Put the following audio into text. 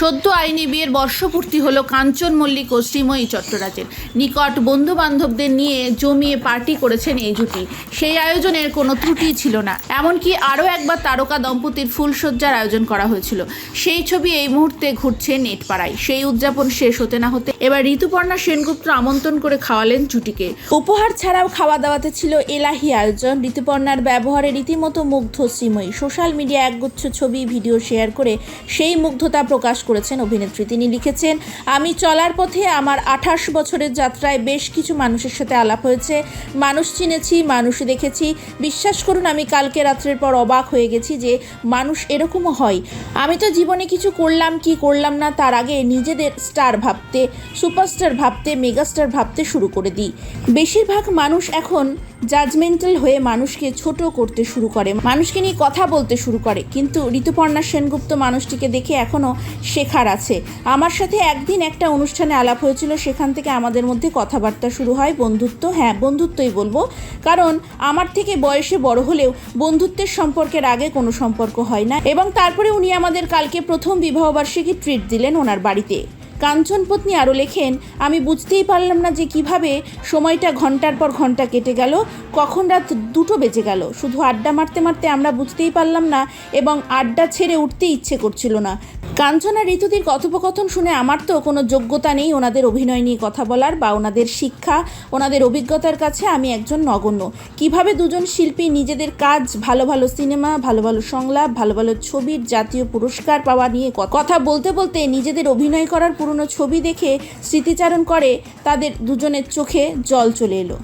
সদ্য আইনি বিয়ের বর্ষপূর্তি হলো কাঞ্চন মল্লিক ও শ্রীময়ী চট্টরাজের। নিকট বন্ধু বান্ধবদের নিয়ে জমিয়ে পার্টি করেছেন এই জুটি। সেই আয়োজনের কোনো ত্রুটি ছিল না। এমনকি আরও একবার তারকা দম্পতির ফুলসজ্জার আয়োজন করা হয়েছিল। সেই ছবি এই মুহূর্তে ঘুরছে নেটপাড়ায়। সেই উদযাপন শেষ হতে না হতে এবার ঋতুপর্ণা সেনগুপ্ত আমন্ত্রণ করে খাওয়ালেন জুটিকে। উপহার ছাড়াও খাওয়া দাওয়াতে ছিল এলাহি আয়োজন। ঋতুপর্ণার ব্যবহারে রীতিমতো মুগ্ধ শ্রীময়ী। সোশ্যাল মিডিয়া একগুচ্ছ ছবি ভিডিও শেয়ার করে সেই মুগ্ধতা প্রকাশ করেছেন অভিনেত্রী। তিনি লিখেছেন, আমি চলার পথে আমার আঠাশ বছরের যাত্রায় বেশ কিছু মানুষের সাথে আলাপ হয়েছে। মানুষ চিনেছি, মানুষ দেখেছি। বিশ্বাস করুন, আমি কালকে রাত্রের পর অবাক হয়ে গেছি যে মানুষ এরকমও হয়। আমি তো জীবনে কিছু করলাম কি করলাম না, তার আগে নিজেদের স্টার ভাবতে, সুপারস্টার ভাবতে, মেগাস্টার ভাবতে শুরু করে দিই। বেশিরভাগ মানুষ এখন জাজমেন্টাল হয়ে মানুষকে ছোট করতে শুরু করে। মানুষকে নিয়ে কথা বলতে শুরু করে। কিন্তু ঋতুপর্ণা সেনগুপ্ত মানুষটিকে দেখে এখনও শেখার আছে। আমার সাথে একদিন একটা অনুষ্ঠানে আলাপ হয়েছিল, সেখান থেকে আমাদের মধ্যে কথাবার্তা শুরু হয়। বন্ধুত্ব হ্যাঁ বন্ধুত্বই বলব। কারণ আমার থেকে বয়সে বড় হলেও বন্ধুত্বের সম্পর্কের আগে কোনো সম্পর্ক হয় না। এবং তারপরে উনি আমাদের কালকে প্রথম বিবাহবার্ষিকী ট্রিট দিলেন ওনার বাড়িতে। কাঞ্চন পত্নী আরও লেখেন, আমি বুঝতেই পারলাম না যে কীভাবে সময়টা ঘণ্টার পর ঘণ্টা কেটে গেল, কখন রাত দুটো বেজে গেল। শুধু আড্ডা মারতে মারতে আমরা বুঝতেই পারলাম না এবং আড্ডা ছেড়ে উঠতে ইচ্ছে করছিল না। কাঞ্চনা ঋতুদির কথোপকথন শুনে আমার তো কোনো যোগ্যতা নেই ওনাদের অভিনয় নিয়ে কথা বলার বা ওনাদের শিক্ষা, ওনাদের অভিজ্ঞতার কাছে আমি একজন নগণ্য। কীভাবে দুজন শিল্পী নিজেদের কাজ, ভালো ভালো সিনেমা, ভালো ভালো সংলাপ, ভালো ভালো ছবির জাতীয় পুরস্কার পাওয়া নিয়ে কথা বলতে বলতে নিজেদের অভিনয় করার পুরনো ছবি দেখে স্মৃতিচারণ করে তাদের দুজনের চোখে জল চলে এলো।